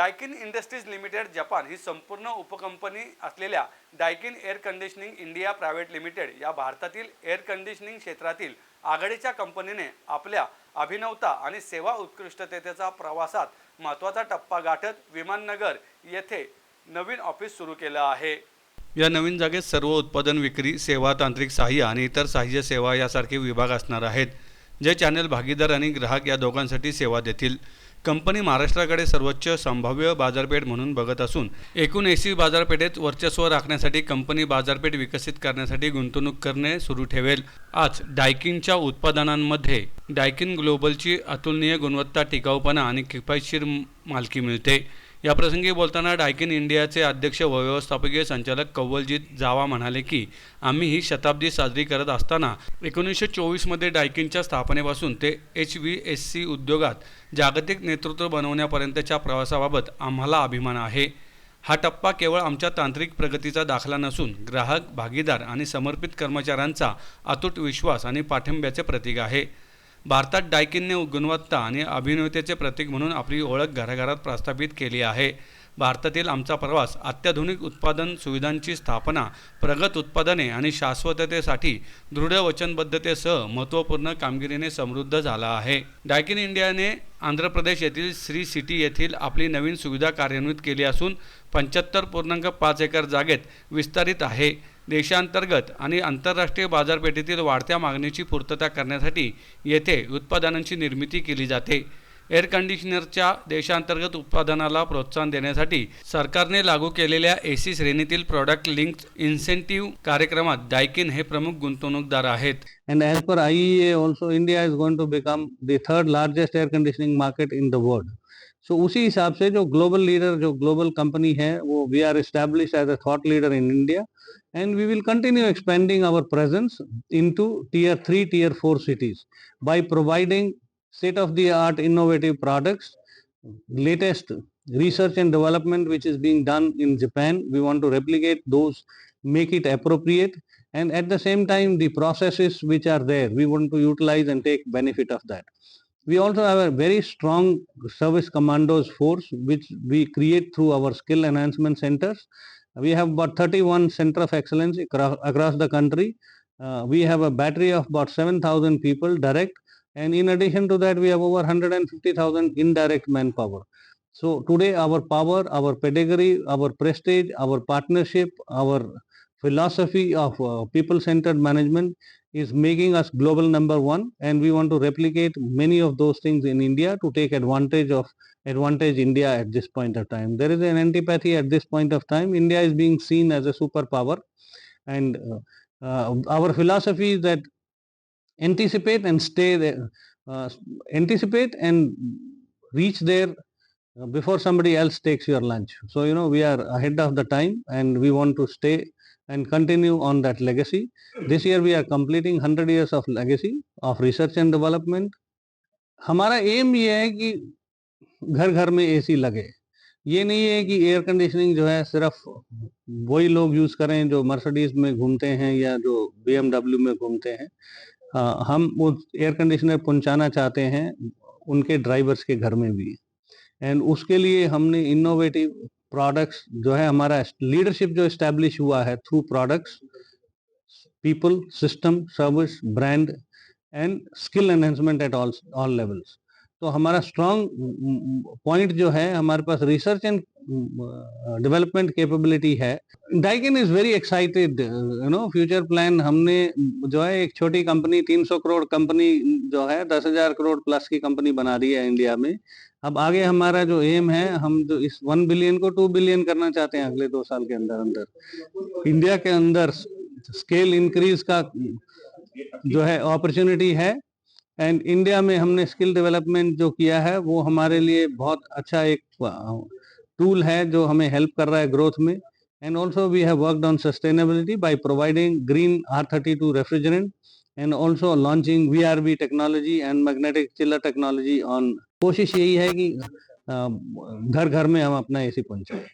Daikin industries limited Japan ही संपूर्ण उपकंपनी असलेल्या Daikin air conditioning India private limited या भारतातील एअर कंडिशनिंग क्षेत्रातील आघाडीच्या कंपनीने आपल्या अभिनवता आणि सेवा उत्कृष्टतेचा प्रवासात महत्त्वाचा टप्पा गाठत विमाननगर येथे नवीन ऑफिस सुरू केलं आहे. या नवीन जागेत सर्व उत्पादन विक्री सेवा तांत्रिक सहाय्य आणि इतर सहाय्य सेवा यासारखे विभाग असणार आहेत जे चॅनल भागीदार आणि ग्राहक या दोघांसाठी सेवा देतील. कंपनी महाराष्ट्राकडे सर्वोच्च संभाव्य बाजारपेठ म्हणून बघत असून एकूण एसी बाजारपेठेत वर्चस्व राखण्यासाठी कंपनी बाजारपेठ विकसित करण्यासाठी गुंतवणूक करणे सुरू ठेवेल. आज डायकिनच्या उत्पादनांमध्ये डायकिन ग्लोबलची अतुलनीय गुणवत्ता टिकाऊपणा आणि किफायतशीर मालकी मिळते. याप्रसंगी बोलताना डायकिन इंडियाचे अध्यक्ष व व्यवस्थापकीय संचालक कव्वलजीत जावा म्हणाले की आम्ही ही शताब्दी साजरी करत असताना एकोणीसशे चोवीसमध्ये डायकिनच्या स्थापनेपासून ते एच व्ही एस सी उद्योगात जागतिक नेतृत्व बनवण्यापर्यंतच्या प्रवासाबाबत आम्हाला अभिमान आहे. हा टप्पा केवळ आमच्या तांत्रिक प्रगतीचा दाखला नसून ग्राहक भागीदार आणि समर्पित कर्मचाऱ्यांचा अतूट विश्वास आणि पाठिंब्याचे प्रतीक आहे. भारतात डायकिनने गुणवत्ता आणि अभिनवतेचे प्रतीक म्हणून आपली ओळख घराघरात प्रस्थापित केली आहे. भारतातील आमचा प्रवास अत्याधुनिक उत्पादन सुविधांची स्थापना प्रगत उत्पादने आणि शाश्वततेसाठी दृढ वचनबद्धतेसह महत्त्वपूर्ण कामगिरीने समृद्ध झाला आहे. डायकिन इंडियाने आंध्र प्रदेश येथील श्री सिटी येथील आपली नवीन सुविधा कार्यान्वित केली असून पंच्याहत्तर पूर्णांक पाच एकर जागेत विस्तारित आहे. देशांतर्गत आणि आंतरराष्ट्रीय बाजारपेठेतील वाढत्या मागणीची पूर्तता करण्यासाठी येथे उत्पादनांची निर्मिती केली जाते. एअर कंडिशनरच्या देशांतर्गत उत्पादनाला प्रोत्साहन देण्यासाठी सरकारने लागू केलेल्या एसी श्रेणीतील प्रॉडक्ट लिंक इन्सेंटिव्ह कार्यक्रमात डायकिन हे प्रमुख गुंतवणूकदार आहेत and as per I A also India is going to become the third largest air conditioning market in the world so उसी हिसाब से जो ग्लोबल लीडर जो ग्लोबल कंपनी है वो we are establish as a thought leader in India and we will continue expanding expanding our in two tier three tier four cities by providing state-of-the-art innovative products, latest research and development which is being done in Japan. We want to replicate those, make it appropriate, and at the same time the processes which are there we want to utilize and take benefit of that. We also have a very strong service commandos force which we create through our skill enhancement centers. We have about 31 center of excellence across, across the country. Uh, we have a battery of about 7000 people direct and in addition to that we have over 150000 indirect manpower. So today our power our pedigree our prestige our partnership our philosophy of uh, people centered management is making us global number one. And we want to replicate many of those things in india to take advantage of advantage india at this point of time. There is an antipathy at this point of time. India is being seen as a superpower. And uh, uh, our philosophy is that anticipate and stay there uh, anticipate and reach there uh, before somebody else takes your lunch so you know we are ahead of the time and we want to stay and continue on that legacy. This year we are completing 100 years of legacy of research and development. हमारा aim ये है कि घर घर में AC लगे ये नहीं है कि एयर कंडीशनिंग जो है सिर्फ़ वही लोग यूज़ करें जो मर्सिडीज में घूमते हैं या जो बीएमडब्ल्यू में घूमते हैं अ, हम वो एयर कंडीशनर पहुंचाना चाहते हैं उनके ड्राइवर्स के घर में भी। एंड उसके लिए हमने इनोवेटिव प्रोडक्ट्स जो है, हमारा लीडरशिप जो एस्टेब्लिश हुआ है through products people system service brand and skill enhancement at all all levels तो हमारा स्ट्रॉन्ग पॉइंट जो है, हमारे पास रिसर्च एंड डेवलपमेंट कैपेबिलिटी है। Daikin is very excited you know future plan हमने जो है एक छोटी कंपनी 300 करोड़ कंपनी जो है 10,000 करोड़ प्लस की कंपनी बना दी है इंडिया में। अब आगे हमारा जो एम है हम जो इस वन बिलियन को टू बिलियन करना चाहते हैं अगले दो साल के अंदर अंदर। इंडिया के अंदर स्केल इंक्रीज का जो है अपॉर्चुनिटी है। एंड इंडिया में हमने स्किल डेवलपमेंट जो किया है वो हमारे लिए बहुत अच्छा एक टूल है जो हमें हेल्प कर रहा है ग्रोथ में. And also we have worked on sustainability by providing green R thirty two refrigerant and also launching we are B technology and magnetic chiller technology on कोशिश यही है कि घर घर में हम अपना ए सी पहुँचाएँ।